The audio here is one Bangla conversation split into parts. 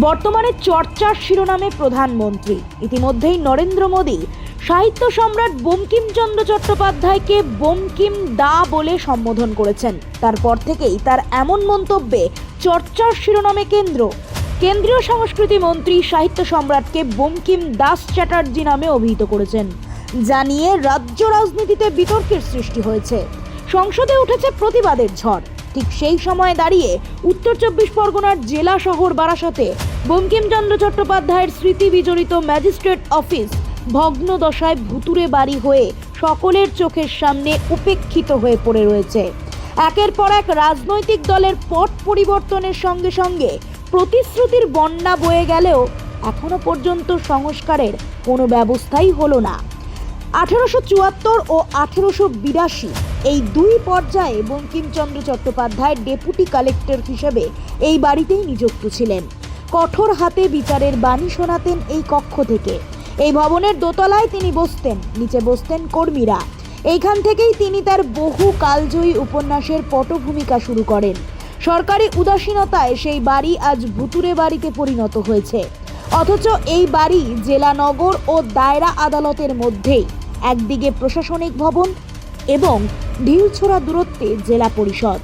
বর্তমানে চর্চার শিরোনামে প্রধানমন্ত্রী। ইতিমধ্যেই নরেন্দ্র মোদী সাহিত্য সম্রাট বঙ্কিমচন্দ্র চট্টোপাধ্যায়কে বঙ্কিম দা বলে সম্বোধন করেছেন। তারপর থেকেই তার এমন মন্তব্যে চর্চার শিরোনামে কেন্দ্র। কেন্দ্রীয় সংস্কৃতি মন্ত্রী সাহিত্য সম্রাটকে বঙ্কিম দাস চ্যাটার্জি নামে অভিহিত করেছেন। জানিয়ে রাজ্য রাজনীতিতে বিতর্কের সৃষ্টি হয়েছে। সংসদে উঠেছে প্রতিবাদের ঝড়। ঠিক সেই সময় দাঁড়িয়ে উত্তর চব্বিশ পরগনার জেলা শহর বারাসাতে বঙ্কিমচন্দ্র চট্টোপাধ্যায়ের স্মৃতি বিজড়িত ম্যাজিস্ট্রেট অফিস ভগ্ন দশায় ভুতুরে বাড়ি হয়ে সকলের চোখের সামনে উপেক্ষিত হয়ে পড়ে রয়েছে। একের পর এক রাজনৈতিক দলের পট পরিবর্তনের সঙ্গে সঙ্গে প্রতিশ্রুতির বন্যা বয়ে গেলেও এখনও পর্যন্ত সংস্কারের কোনো ব্যবস্থাই হলো না। আঠেরোশো চুয়াত্তর ও আঠেরোশো বিরাশি এই দুই পর্যায়ে বঙ্কিমচন্দ্র চট্টোপাধ্যায় ডেপুটি কালেক্টর হিসেবে এই বাড়িতেই নিযুক্ত ছিলেন। কঠোর হাতে বিচারের বাণী শোনাতেন এই কক্ষ থেকে। এই ভবনের দোতলায় তিনি বসতেন, নিচে বসতেন কর্মীরা। এইখান থেকেই তিনি তার বহু কালজয়ী উপন্যাসের পটভূমিকা শুরু করেন। সরকারি উদাসীনতায় সেই বাড়ি আজ ভুতুরে বাড়িতে পরিণত হয়েছে। অথচ এই বাড়ি জেলা নগর ও দায়রা আদালতের মধ্যেই। একদিকে প্রশাসনিক ভবন এবং ঢিলছোড়া দূরত্বে জেলা পরিষদ।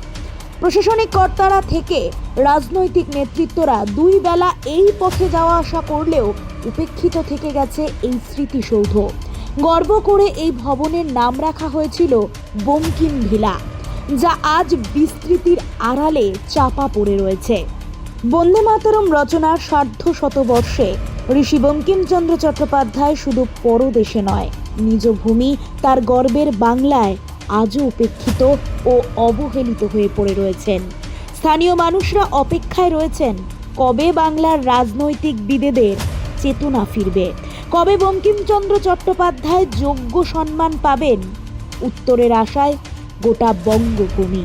প্রশাসনিক কর্তারা থেকে রাজনৈতিক নেতৃত্বরা দুই বেলা এই পথে যাওয়া আসা করলেও উপেক্ষিত থেকে গেছে এই স্মৃতিসৌধ। গর্ব করে এই ভবনের নাম রাখা হয়েছিল বঙ্কিম ভিলা যা আজ বিস্তৃতির আড়ালে চাপা পড়ে রয়েছে। বন্দে মাতরম রচনার সার্ধ শতবর্ষে। ঋষি বঙ্কিমচন্দ্র চট্টোপাধ্যায় শুধু পরদেশে নয়, নিজ ভূমি তার গর্বের বাংলায় আজও উপেক্ষিত ও অবহেলিত হয়ে পড়ে রয়েছেন। স্থানীয় মানুষরা অপেক্ষায় রয়েছেন, কবে বাংলার রাজনৈতিক বিদেদের চেতনা ফিরবে? কবে বঙ্কিমচন্দ্র চট্টোপাধ্যায় যোগ্য সম্মান পাবেন? উত্তরের আশায় গোটা বঙ্গভূমি।